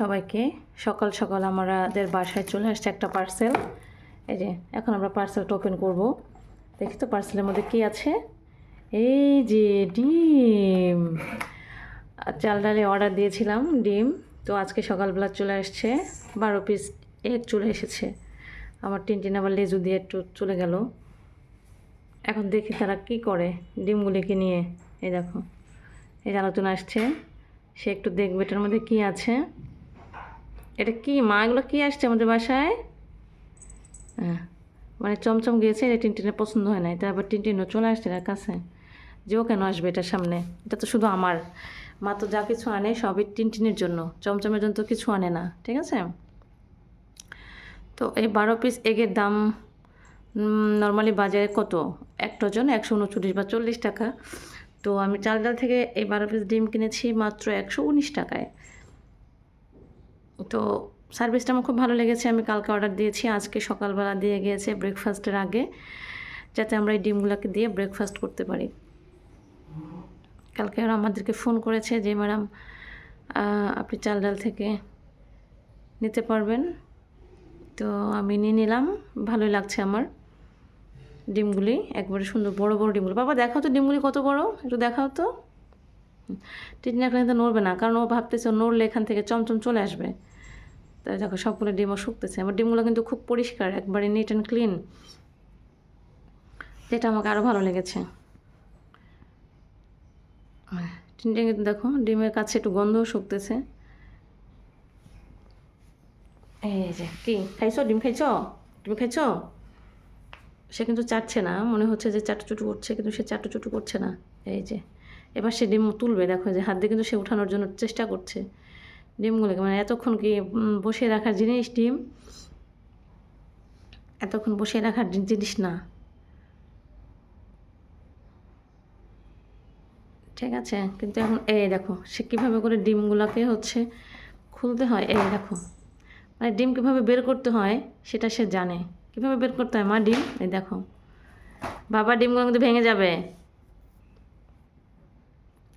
সবাইকে। সকাল সকাল আমাদের বাসায় চলে আসছে একটা পার্সেল এই যে, এখন আমরা পার্সেলটা ওপেন করব। দেখি তো পার্সেলের মধ্যে কি আছে। এই যে ডিম। চাল ডালে অর্ডার দিয়েছিলাম ডিম। তো আজকে সকালবেলা চলে আসছে। বারো পিস এগ চলে এসেছে। আমার টিনটিন আবার লেজু দিয়ে একটু চলে গেল। এখন দেখি তারা কি করে ডিমগুলিকে নিয়ে। এই দেখো, এই আলোচনা আসছে। সে একটু দেখবে এটার মধ্যে কি আছে। এটা কি? মা, এগুলো কি আসছে আমাদের বাসায়? হ্যাঁ মানে চমচম গিয়েছে, এটা টিনটিনের পছন্দ হয় নাই তারপর টিনটিনও চলে আসছে এর কাছে। যে ও কেন আসবে এটার সামনে? এটা তো শুধু আমার। মা তো যা কিছু আনে সবই টিনটিনের জন্য, চমচমের জন্য তো কিছু আনে না, ঠিক আছে? তো এই বারো পিস এগের দাম নর্মালি বাজারে কত? এক ডজন, একশো উনচল্লিশ বা চল্লিশ টাকা। তো আমি চাল ডাল থেকে এই বারো পিস ডিম কিনেছি মাত্র একশো উনিশ টাকায়। তো সার্ভিসটা আমার খুব ভালো লেগেছে। আমি কালকে অর্ডার দিয়েছি, আজকে সকালবেলা দিয়ে গিয়েছে ব্রেকফাস্টের আগে, যাতে আমরা এই ডিমগুলোকে দিয়ে ব্রেকফাস্ট করতে পারি। কালকে ওরা আমাদেরকে ফোন করেছে যে, ম্যাডাম আপনি চাল ডাল থেকে নিতে পারবেন? তো আমি নিয়ে নিলাম, ভালোই লাগছে আমার ডিমগুলি। একবারে সুন্দর বড় বড় ডিমগুলি। বাবা, দেখাও তো ডিমগুলি কত বড়, একটু দেখাও তো। টিটনি এখন কিন্তু নড়বে না, কারণ ও ভাবতেছে নড়লে এখান থেকে চমচম চলে আসবে। তাই দেখো, সবগুলো ডিমও শুকতেছে। আমার ডিমগুলো কিন্তু খুব পরিষ্কার, একবারে নিট অ্যান্ড ক্লিন যেটা আমাকে আরও ভালো লেগেছে। টিনটিন কিন্তু দেখো, ডিমের কাছে একটু গন্ধও শুকতেছে। এই যে, কি, খাইছো? ডিম খাইছো? ডিম খাইছো? সে কিন্তু চাটছে না, মনে হচ্ছে যে চাটুচুটু করছে, কিন্তু সে চাটুচুটু করছে না। এই যে, এবার সে ডিম তুলবে, দেখো যে, হাত দিয়ে কিন্তু সে উঠানোর জন্য চেষ্টা করছে। ডিমগুলোকে মানে এতক্ষণ কি বসিয়ে রাখার জিনিস ডিম? এতক্ষণ বসিয়ে রাখার জিনিস না। ঠিক আছে, কিন্তু এখন এই দেখো, সে কীভাবে করে ডিমগুলোকে হচ্ছে খুলতে হয়, এই দেখো। মানে ডিম কীভাবে বের করতে হয়, সেটা সে জানে। কীভাবে বের করতে হয়, মা, ডিম? এই দেখো। বাবা, ডিমগুলো কিন্তু ভেঙে যাবে।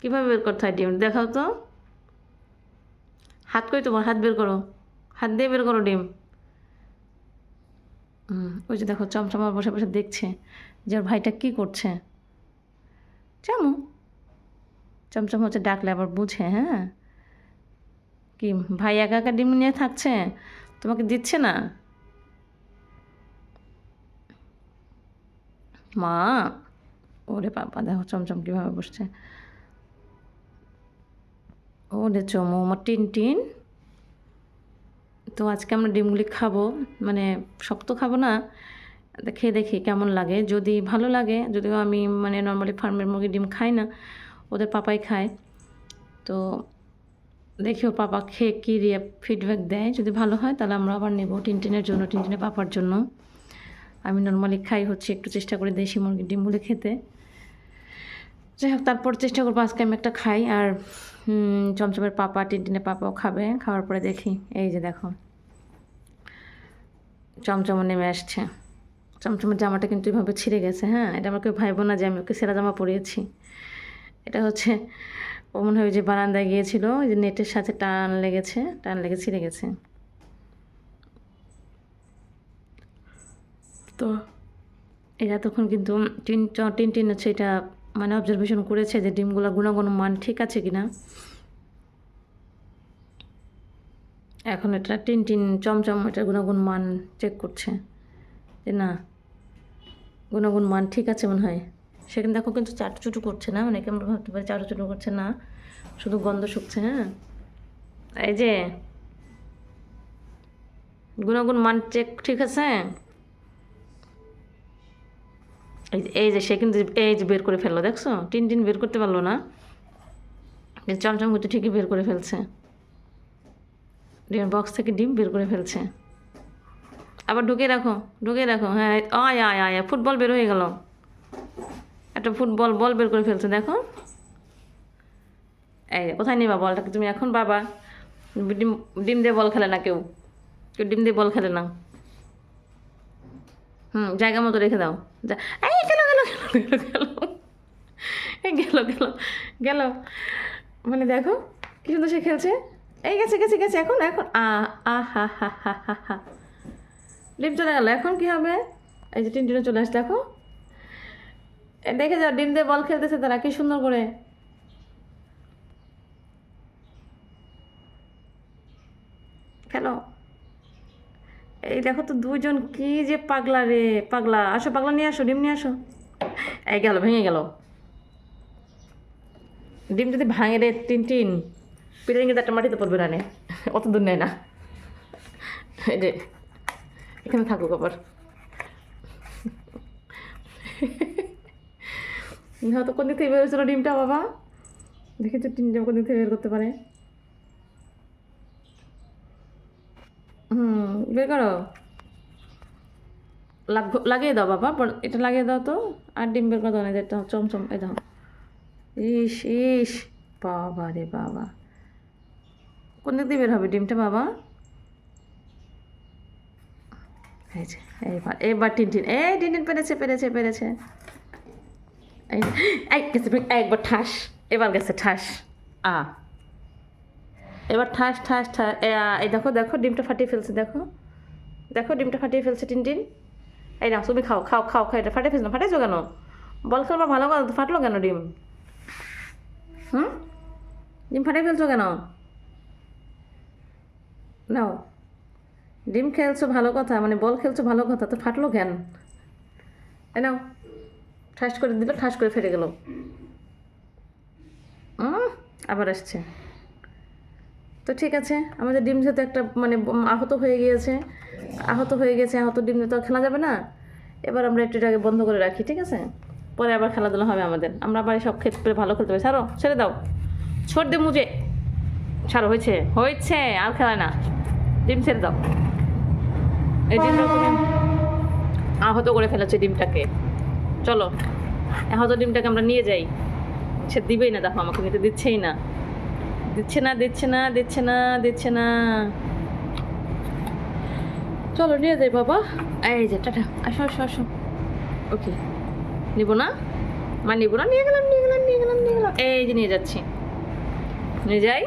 কীভাবে বের করতে হয় ডিম? দেখাও তো। হাত কই তোমার? হাত বের করো। হাত দিয়ে বের করো ডিম। ওই যে দেখো চমচমা বসে বসে দেখছে যে ওর ভাইটা কী করছে। চামু। চমচম হচ্ছে ডাকলে আবার বুঝে হ্যাঁ? কি, ভাই একা একা ডিম নিয়ে থাকছে? তোমাকে দিচ্ছে না? মা, ওরে বাবা, দেখো চমচম কীভাবে বসছে। ওরে চমো, আমার টিন টিন। তো আজকে আমরা ডিমগুলি খাব মানে শক্ত খাব না খেয়ে দেখি কেমন লাগে। যদি ভালো লাগে, যদিও আমি মানে নর্মালি ফার্মের মুরগি ডিম খাই না, ওদের পাপাই খায়। তো দেখি ওর পাপা খেয়ে কী রিয়া ফিডব্যাক দেয়। যদি ভালো হয়, তাহলে আমরা আবার নেব টিনটিনের জন্য টিনটিনের পাপার জন্য। আমি নর্মালি খাই হচ্ছে একটু চেষ্টা করি দেশি মুরগির ডিমগুলো খেতে। যাই হোক, তারপর চেষ্টা করব আজকে আমি একটা খাই। আর চমচমের পাপা, টিনটিনের পাপাও খাবে। খাওয়ার পরে দেখি, এই যে দেখো। চমচমও নেমে আসছে। চমচমের জামাটা কিন্তু এভাবে ছিঁড়ে গেছে হ্যাঁ? এটা আমাকে ভাইবো না যে আমি ওকে সেরা জামা পরিয়েছি। এটা হচ্ছে, ও মনে হয় যে বারান্দায় গিয়েছিল, ওই যে নেটের সাথে টান লেগেছে, টান লেগে ছিঁড়ে গেছে। তো এরা তখন কিন্তু টিন টিন টিন হচ্ছে এটা মানে অবজারভেশন করেছে যে ডিমগুলোর গুণাগুণ মান ঠিক আছে কি না এখন এটা টিন টিন চমচম এটার গুণাগুণ মান চেক করছে যে না, গুণাগুণ মান ঠিক আছে মনে হয়। সেখানে দেখো কিন্তু চাটুচুটু করছে না অনেকে আমরা ভাবতে পারি চাটুচুটু করছে না, শুধু গন্ধ শুকছে হ্যাঁ? এই যে, গুণাগুণ মান চেক ঠিক আছে? এই যে- সে কিন্তু এই যে বের করে ফেলল দেখছ? টিন টিন বের করতে পারল না। চমচম কিন্তু ঠিকই বের করে ফেলছে। ডিমের বক্স থেকে ডিম বের করে ফেলছে। আবার ঢুকে রাখো ঢুকে রাখো হ্যাঁ আয় আয় আয়, ফুটবল বের হয়ে গেল। একটা ফুটবল বল বের করে ফেলছে দেখো। এই কোথায় নিবা বলটাকে তুমি? এখন বাবা ডিম ডিম দিয়ে বল খেলে না কেউ? কেউ ডিম দিয়ে বল খেলে না। হুম, জায়গা মতো রেখে দাও। এই, গেল গেল গেল গেল গেল। গেল মানে দেখো, কি সুন্দর সে খেলছে। এই, গেছে গেছে গেছে, এখন এখন, আ আ, হা হা হা হা হা। ডিম চলে গেল, এখন কি হবে? এই যে টিন টিনে চলে আসছে, দেখো। দেখে যাও, ডিম দিয়ে বল খেলতেছে তারা, কি সুন্দর করে। খেলো। এই দেখো তো দুজন কি যে পাগলা রে, পাগলা। আসো, পাগলা নিয়ে আসো, ডিম নিয়ে আসো। এই গেল, ভেঙে গেল। ডিম যদি ভাঙে রে টিন টিন পিঠে কিন্তু একটা মাটিতে পড়বে রানে। অত দূর নেয় না। এই যে, এখানে থাকুক আবার। হয়তো কোন দিক থেকে বেরোছিল ডিমটা, বাবা? দেখেছ তো টিনটা কোন দিক থেকে বের করতে পারে হুম বের করো। লাগ- লাগিয়ে দাও বাবা এটা লাগিয়ে দাও তো। আর ডিম বের করে দাও না এটা চমচম, এই দাও। ইস ইস, বাবা রে বাবা। কোন দিক দিয়ে বের হবে ডিমটা বাবা? এই এইবার এবার টিন টিন এই টিন টিন পেরেছে পেরেছে পেরেছে। এই গেছে, একবার ঠাস, এবার গেছে ঠাস। আ। এবার ঠাস ঠাস ঠাস এই দেখো দেখো, ডিমটা ফাটিয়ে ফেলছে, দেখো। দেখো ডিমটা ফাটিয়ে ফেলছে টিন টিন এই না তুমি খাও খাও খাও খাও, এটা ফাটিয়ে ফেলছো ফাটাইছো কেন? বল খেলবা ভালো ফাটলো কেন ডিম? হুম? ডিম ফাটিয়ে ফেলছো কেন? নাও। ডিম খেলছো ভালো কথা মানে বল খেলছো ভালো কথা, তো ফাটলো কেন? এ নাও, ঠাস করে দিল, ঠাস করে ফেটে গেল। আবার আসছে। তো ঠিক আছে, আমাদের ডিম যেহেতু একটা মানে আহত হয়ে গিয়েছে, আহত হয়ে গেছে, আহত ডিম তো খেলা যাবে না। এবার আমরা একটু এটাকে বন্ধ করে রাখি, ঠিক আছে? পরে আবার খেলাধুলা হবে আমাদের। আমরা আবার সব ক্ষেত্রে ভালো খেলতে পারি। ছাড়ো, ছেড়ে দাও। ছোট দে মুজে। ছাড়ো, হয়েছে। হয়েছে, আর খেলা না। ডিম ছেড়ে দাও। এই আহত করে ফেলেছে ডিমটাকে। চলো, আহত ডিমটাকে আমরা নিয়ে যাই। সে দিবেই না, দেখো আমাকে নিতে দিচ্ছেই না। দিচ্ছে না দিচ্ছে না দিচ্ছে না দিচ্ছে না। চলো, নিয়ে যাই বাবা। এই যে, টাটা। আসো আসো আসো। ওকে। নিব না? মা, নিব না? নিয়ে গেলাম নিয়ে গেলাম নিয়ে গেলাম নিয়ে গেলাম। এই যে, নিয়ে যাচ্ছি। নিয়ে যাই।